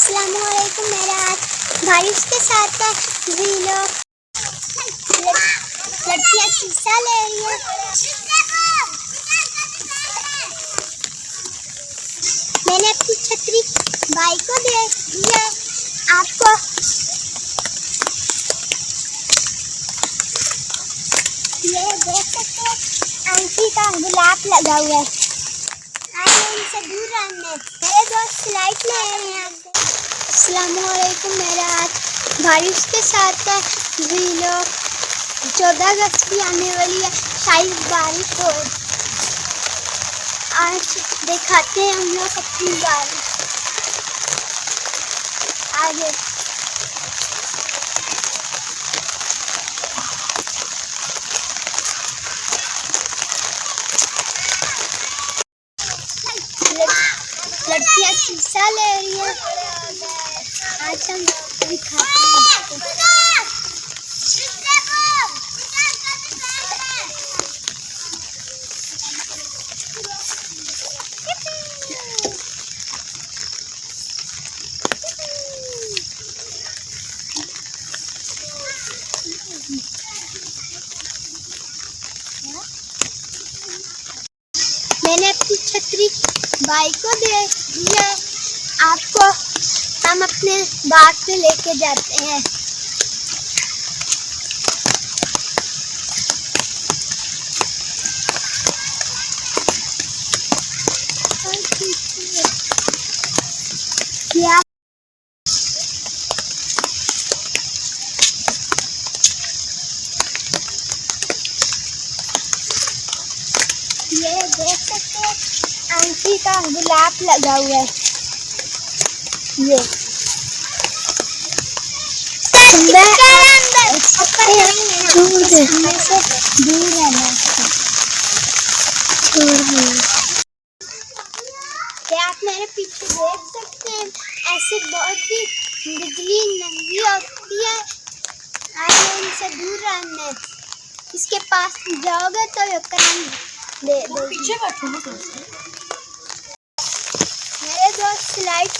असलकुम मेरा आज बारिश के साथ है भी लोग लड़कियाँ शीशा ले रही हैं। मैंने अपनी छतरी भाई को दे दी है। आपको ये देख सकते हैं, आंटी का गुलाब लगा हुआ है। रहने मेरे आज बारिश के साथ है। भी लोग चौदह अगस्त की आने वाली है, शायद बारिश हो। आज दिखाते हैं हम लोग अपनी बारिश। आगे। लड़कियाँ शीशा ले रही हैं छतरी बाई को दे दिया। आपको हम अपने बाग पे लेके जाते हैं। ये देख सकते हैं आंटी का गुलाब लगा हुआ है। ये। दूर दूर रहना क्या आप मेरे पीछे देख सकते हैं? ऐसे बहुत ही बिजली नंगी होती है। आप इनसे दूर रहना। है इसके पास जाओगे तो ये करंट दे दो पीछे बैठो ना दोस्त मेरे दोस्त स्लाइड